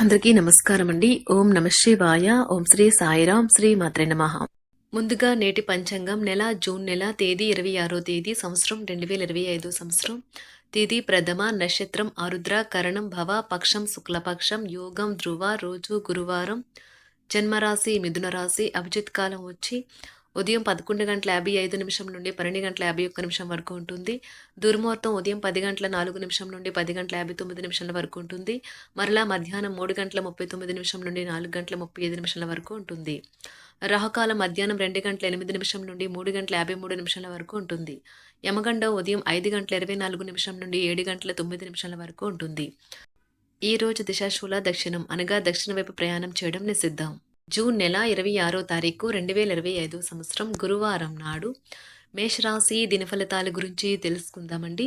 అందరికీ నమస్కారం అండి ఓం నమ శివాయ. ఓం శ్రీ సాయిరాం శ్రీ మాత్రే నమ. ముందుగా నేటి పంచాంగం నెల జూన్ నెల తేదీ ఇరవై ఆరో తేదీ సంవత్సరం రెండు వేల ఇరవై ఐదు సంవత్సరం. తేదీ ప్రథమ నక్షత్రం ఆరుద్ర కరణం భవ పక్షం శుక్లపక్షం యోగం ధ్రువ రోజు గురువారం. జన్మరాశి మిథున రాశి అభిజిత్ కాలం వచ్చి ఉదయం పదకొండు గంటల యాభై ఐదు నిమిషం నుండి పన్నెండు గంటల యాభై ఒక్క నిమిషం వరకు ఉంటుంది. దుర్ముహూర్తం ఉదయం పది గంటల నాలుగు నిమిషం నుండి పది గంటల యాభై తొమ్మిది నిమిషాల వరకు ఉంటుంది. మరలా మధ్యాహ్నం మూడు గంటల ముప్పై తొమ్మిది నిమిషం నుండి నాలుగు గంటల ముప్పై ఐదు నిమిషాల వరకు ఉంటుంది. రాహుకాలం మధ్యాహ్నం రెండు గంటల ఎనిమిది నిమిషం నుండి మూడు గంటల యాభై మూడు నిమిషాల వరకు ఉంటుంది. యమగండం ఉదయం ఐదు గంటల ఇరవై నాలుగు నిమిషం నుండి ఏడు గంటల తొమ్మిది నిమిషాల వరకు ఉంటుంది. ఈ రోజు దిశాశూల దక్షిణం అనగా దక్షిణ వైపు ప్రయాణం చేయడం నిషిద్ధం. జూన్ నెల ఇరవై ఆరో తారీఖు రెండు వేల ఇరవై ఐదు సంవత్సరం గురువారం నాడు మేషరాశి దినఫలితాల గురించి తెలుసుకుందామండి.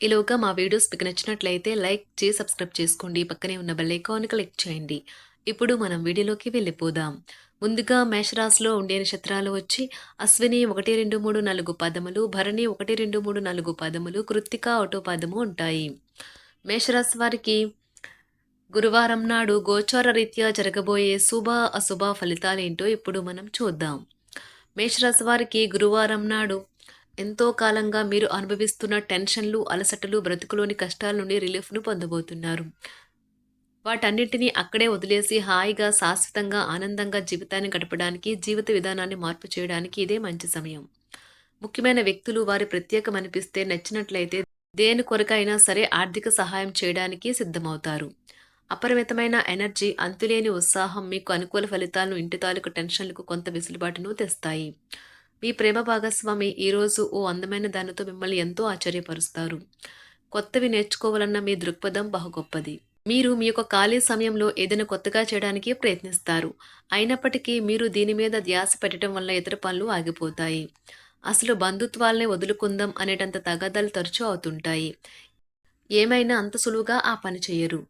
ఈలోగా మా వీడియోస్ మీకు నచ్చినట్లయితే లైక్ చేసి సబ్స్క్రైబ్ చేసుకోండి. పక్కనే ఉన్న బెల్ ఐకాన్ క్లిక్ చేయండి. ఇప్పుడు మనం వీడియోలోకి వెళ్ళిపోదాం. ముందుగా మేషరాశిలో ఉండే నక్షత్రాలు వచ్చి అశ్విని ఒకటి రెండు మూడు నాలుగు పదములు భరణి ఒకటి రెండు మూడు నాలుగు పదములు కృత్తిక ఒకటో పదము ఉంటాయి. మేషరాశి వారికి గురువారం నాడు గోచార రీత్యా జరగబోయే శుభ అశుభ ఫలితాలేంటో ఇప్పుడు మనం చూద్దాం. మేషరాశి వారికి గురువారం నాడు ఎంతో కాలంగా మీరు అనుభవిస్తున్న టెన్షన్లు అలసటలు బ్రతుకులోని కష్టాల నుండి రిలీఫ్ను పొందబోతున్నారు. వాటన్నింటినీ అక్కడే వదిలేసి హాయిగా శాశ్వతంగా ఆనందంగా జీవితాన్ని గడపడానికి జీవిత విధానాన్ని మార్పు చేయడానికి ఇదే మంచి సమయం. ముఖ్యమైన వ్యక్తులు వారి ప్రత్యేకం అనిపిస్తే నచ్చినట్లయితే దేని కొరకైనా సరే ఆర్థిక సహాయం చేయడానికి సిద్ధమవుతారు. అపరిమితమైన ఎనర్జీ అంతులేని ఉత్సాహం మీకు అనుకూల ఫలితాలను ఇంటి తాలూకు టెన్షన్లకు కొంత వెసులుబాటును తెస్తాయి. మీ ప్రేమ భాగస్వామి ఈరోజు ఓ అందమైన దానితో మిమ్మల్ని ఎంతో ఆశ్చర్యపరుస్తారు. కొత్తవి నేర్చుకోవాలన్న మీ దృక్పథం బహు గొప్పది మీరు మీ యొక్క ఖాళీ సమయంలో ఏదైనా కొత్తగా చేయడానికి ప్రయత్నిస్తారు. అయినప్పటికీ మీరు దీని మీద ధ్యాస పెట్టడం వల్ల ఇతర పనులు ఆగిపోతాయి. అసలు బంధుత్వాలనే వదులుకుందాం అనేటంత తగాదాలు తరచూ అవుతుంటాయి. ఏమైనా అంత సులువుగా ఆ పని చేయరు.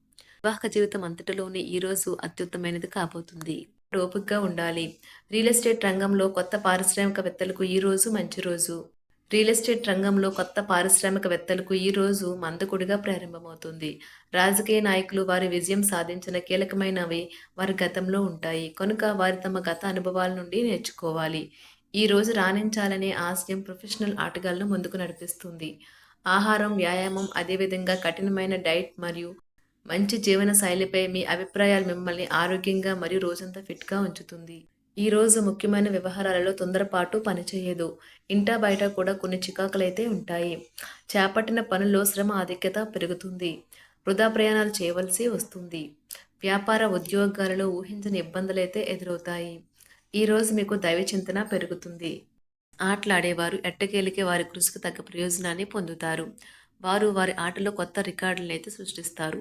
వివాహ జీవితం అంతటిలోనే ఈరోజు అత్యుత్తమైనది కాబోతుంది. ఓపికగా ఉండాలి. రియల్ ఎస్టేట్ రంగంలో కొత్త పారిశ్రామికవేత్తలకు ఈ రోజు మంచి రోజు. రియల్ ఎస్టేట్ రంగంలో కొత్త పారిశ్రామికవేత్తలకు ఈ రోజు మందకుడిగా ప్రారంభమవుతుంది. రాజకీయ నాయకులు వారి విజయం సాధించిన కీలకమైనవి వారి గతంలో ఉంటాయి. కనుక వారి తమ గత అనుభవాల నుండి నేర్చుకోవాలి. ఈ రోజు రాణించాలనే ఆశయం ప్రొఫెషనల్ ఆటగాళ్ళను ముందుకు నడిపిస్తుంది. ఆహారం వ్యాయామం అదేవిధంగా కఠినమైన డైట్ మరియు మంచి జీవన శైలిపై మీ అభిప్రాయాలు మిమ్మల్ని ఆరోగ్యంగా మరియు రోజంతా ఫిట్గా ఉంచుతుంది. ఈ రోజు ముఖ్యమైన వ్యవహారాలలో తొందరపాటు పనిచేయదు. ఇంటా బయట కూడా కొన్ని చికాకులైతే ఉంటాయి. చేపట్టిన పనుల్లో శ్రమ ఆధిక్యత పెరుగుతుంది. వృధా ప్రయాణాలు చేయవలసి వస్తుంది. వ్యాపార ఉద్యోగాలలో ఊహించని ఇబ్బందులైతే ఎదురవుతాయి. ఈ రోజు మీకు దైవ చింతన పెరుగుతుంది. ఆటలాడేవారు ఎట్టకేలికే వారి కృషికి తగ్గ ప్రయోజనాన్ని పొందుతారు. వారు వారి ఆటలో కొత్త రికార్డులను అయితే సృష్టిస్తారు.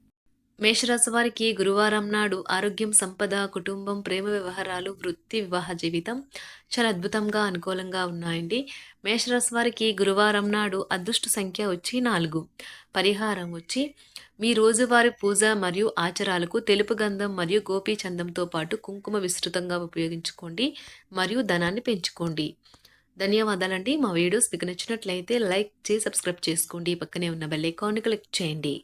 మేషరాశి వారికి గురువారం నాడు ఆరోగ్యం సంపద కుటుంబం ప్రేమ వ్యవహారాలు వృత్తి వివాహ జీవితం చాలా అద్భుతంగా అనుకూలంగా ఉన్నాయండి. మేషరాశి వారికి గురువారం నాడు అదృష్ట సంఖ్య వచ్చి నాలుగు. పరిహారం వచ్చి మీ రోజువారి పూజ మరియు ఆచారాలకు తెలుపు గంధం మరియు గోపీ చందంతో పాటు కుంకుమ విస్తృతంగా ఉపయోగించుకోండి మరియు ధనాన్ని పెంచుకోండి. ధన్యవాదాలండి. మా వీడియోస్ మీకు నచ్చినట్లయితే లైక్ చేసి సబ్స్క్రైబ్ చేసుకోండి. పక్కనే ఉన్న బెల్ ఐకాన్ని క్లిక్ చేయండి.